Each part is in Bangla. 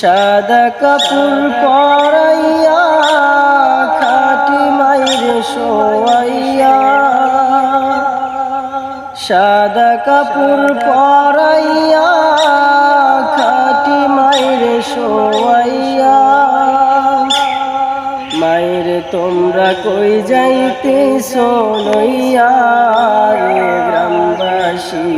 সাদা কাপড় পরাইয়া, খাটি মাইরে শোয়াইয়া। সাদা কাপড় পরাইয়া, খাটি মাইরে শোয়াইয়া। মায়েরে, তোমরা কই যাইতে সোনইয়া রে গ্রামবাসী?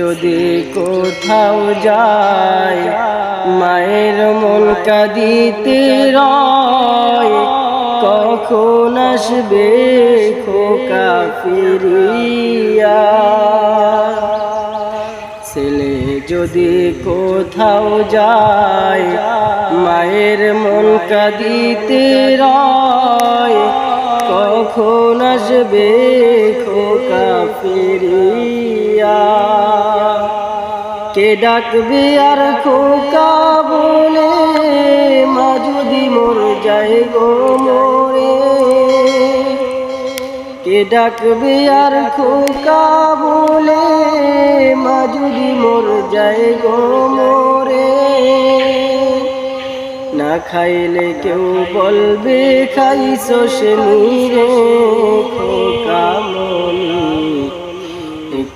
যদি কোথাও যায়, মায়ের মন কাঁদিতে রয়, কখন আসবে খোকা ফিরিয়া? ছেলে যদি কোথাও যায়, মায়ের মন কাঁদিতে রয়, কখন আসবে খোকা ফিরিয়া? কে ডাকবে আর খোকা বলে, মা যদি মোর যায় গো মোরে। কে ডাকবে আর খোকা বলে, মা যদি মোর যায় গো মোরে। না খাইলে কেউ বলবে, খাইছো সে রে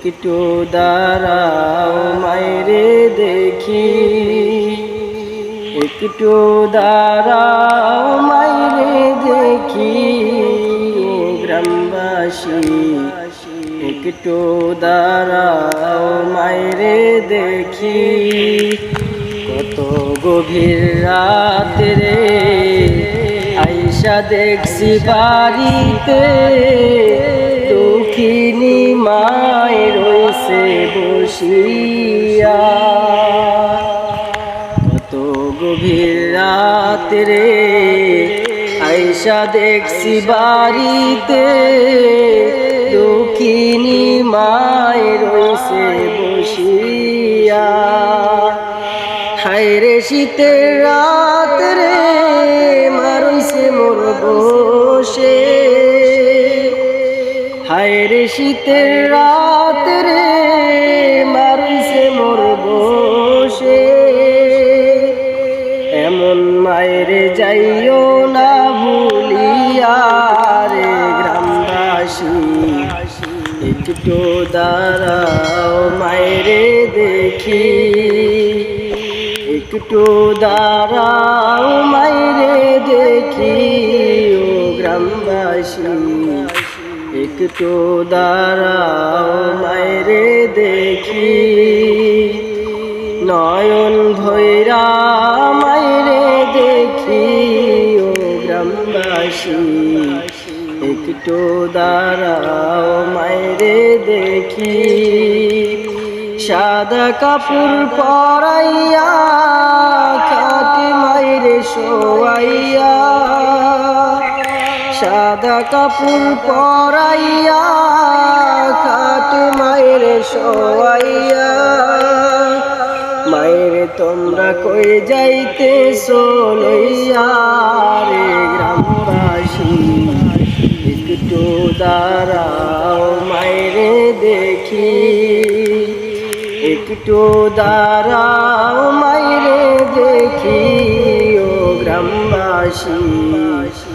একটু দাঁড়াও মায়েরে দেখি। একটু দাঁড়াও মায়েরে দেখি। গ্রামবাসী, একটু দাঁড়াও, মাইরে দেখি। কত গভীর রাত রে আইসা দেখছি বাড়িতে। দুঃখিনী মায় রয়েছে বসিয়া। কত গভীর রাত রে আইসা দেখছি বাড়িতে, দুঃখিনী মায় রয়েছে বসিয়া। হায়রে শীতের রাত রে মারইছে মোর বসে। শীতের রাত রে মারইছে মোর বসে। এমন মায়েরে যাইও না ভুলিয়া রে গ্রামবাসী। একটু দাঁড়াও মায়েরে দেখি। একটু দাঁড়াও মাইরে দেখি, ও গ্রামবাসী। একটু দাঁড়াও মাইরে দেখি নয়ন ভৈরা মাইরে দেখি ও গ্রামবাসী একটু দাঁড়াও মাইরে দেখি সাদা কাপড় পরাইয়া, খাটি মাইরে শোয়াইয়া। সাদা কাপড় পরাইয়া খাটি মায়ের শোয়াইয়া। মায়ের তোমরা কই যাইতে সোলইয়া রে গ্রামবাসী? একটু দাঁড়াও মায়েরে দেখি। একটু দাঁড়াও মাইরে দেখি, ও গ্রামবাসী।